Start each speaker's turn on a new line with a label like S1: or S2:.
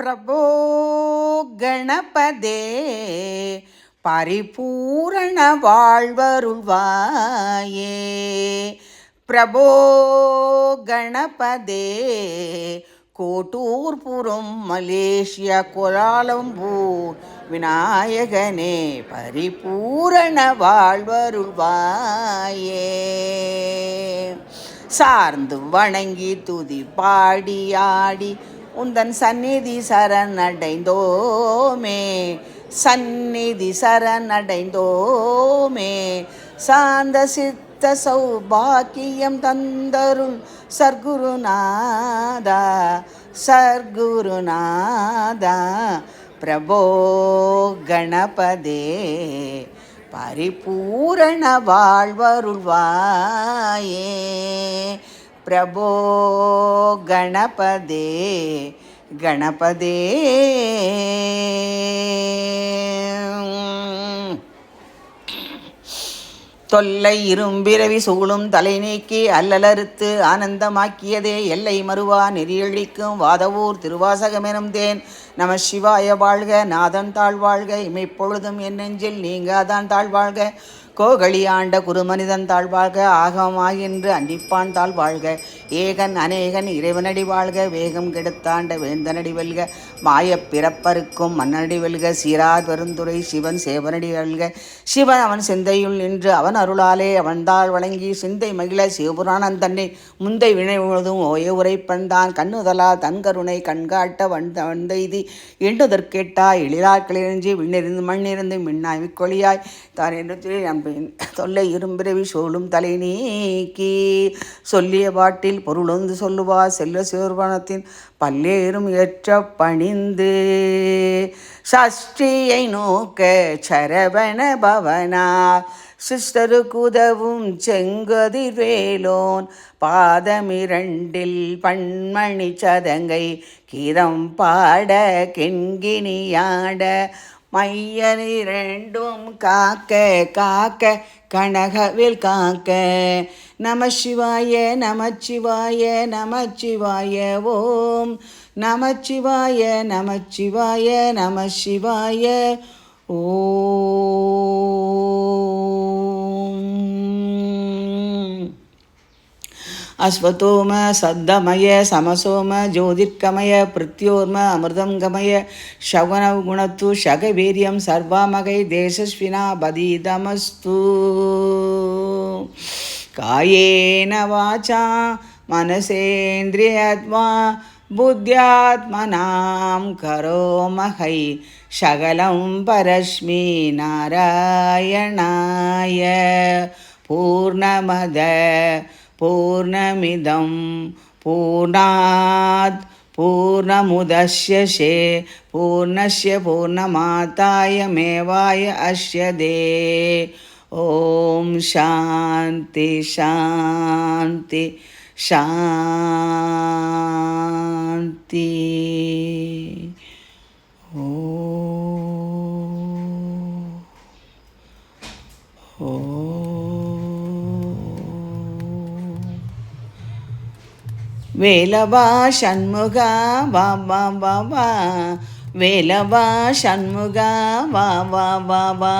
S1: प्रभो गणपदे परिपूरणवाल्वरुवाये प्रभो गणपदे கோட்டூர்புறம் Malaysia Kuala Lumpur விநாயகனே பரிபூரண வாழ்வருள்வாயே சார்ந்து வணங்கி துதி பாடியாடி உந்தன் சந்நிதி சரணடைந்தோமே சந்நிதி சரணடைந்தோமே சாந்த சித்த சௌபாக்கியம் தந்தரும் சர்க்குருநாதா சர்க்குருநாதா பிரபோ கணபதே பரிபூரண வாழ்வருள்வாயே பிரபோ கணபதே கணபதே தொல்லை இரும்பிறவி சூழும் தலை நீக்கி அல்லலறுத்து ஆனந்தமாக்கியதே எல்லை மறுவா நெறியழிக்கும் வாதவூர் திருவாசகமெனும் தேன் நம சிவாய வாழ்க நாதன் தாழ்வாழ்க இமைப்பொழுதும் என் நெஞ்சில் நீங்காதான் தாழ்வாழ்க கோகழியாண்ட குருமனிதன் தாழ்வாழ்க ஆகமாய் என்று அன்னிப்பான் தாழ்வாழ்க ஏகன் அநேகன் இறைவனடி வாழ்க வேகம் கெடுத்தாண்ட வேந்தனடி வெல்க மாயப் பிறப்பருக்கும் மன்னனடி வெல்க சீரார் பெருந்துரை சிவன் சேவனடி வெல்க சிவன் அவன் சிந்தையுள் நின்று அவன் அருளாலே அவன்தாள் வழங்கி சிந்தை மகிழ சிவபுராணன் தன்னை முந்தை வினை முழுதும் ஓய உரைப்பந்தான் கண்ணுதலா தன்கருணை கண்காட்ட வந்த வந்தெய்தி எண்ணுதற்கேட்டா எழிலாக்களிருந்து விண்ணிருந்து மண்ணிருந்து கொழியாய் தான் என்று நம் அன்பின் தொல்லை இரும்பிரவி சோழும் தலை நீக்கி சொல்லிய பாட்டில் பொருளொந்து சொல்லுவா செல்ல சிறுவனத்தின் பல்லேறும் ஏற்ற பணிந்து சஷ்டியை நோக்க சரவண பவனா சிஸ்டருக்குதவும் செங்கதிர் செங்கதிர்வேலோன் பாதமிரண்டில் பண்மணி சதங்கை கீதம் பாட கெண்கினியாட மையனிரண்டும் காக்க காக்க கனகவில் காக்க நம நம சிவாய சிவாய நம சிவாய ஓம் நம நம சிவாய சிவாய நம சிவாய ஓ அஸ்வத்தோம சத்தமய சமசோம ஜோதிர்கமய பிருத்யோர்ம அமிர்தங்கமய சகுனவ் குணத்து சகவீரியம் சர்வாமகை தேசஸ்வினா பதீதமஸ்து காயேன வாச்சா மனசேந்திரியத்வா புத்தியாத்மனாம் கரோமகை சகலம் பரஸ்மி நாராயணாய பூர்ணமத पूर्णमिदं पूर्णात् पूर्णमुदश्यसे पूर्णस्य पूर्णमाताय मेवाय अश्यदे ॐ शान्ति शान्ति शान्ति వేలవా షణ్ముగా వా వా వా వా వేలవా షణ్ముగా వా వా వా వా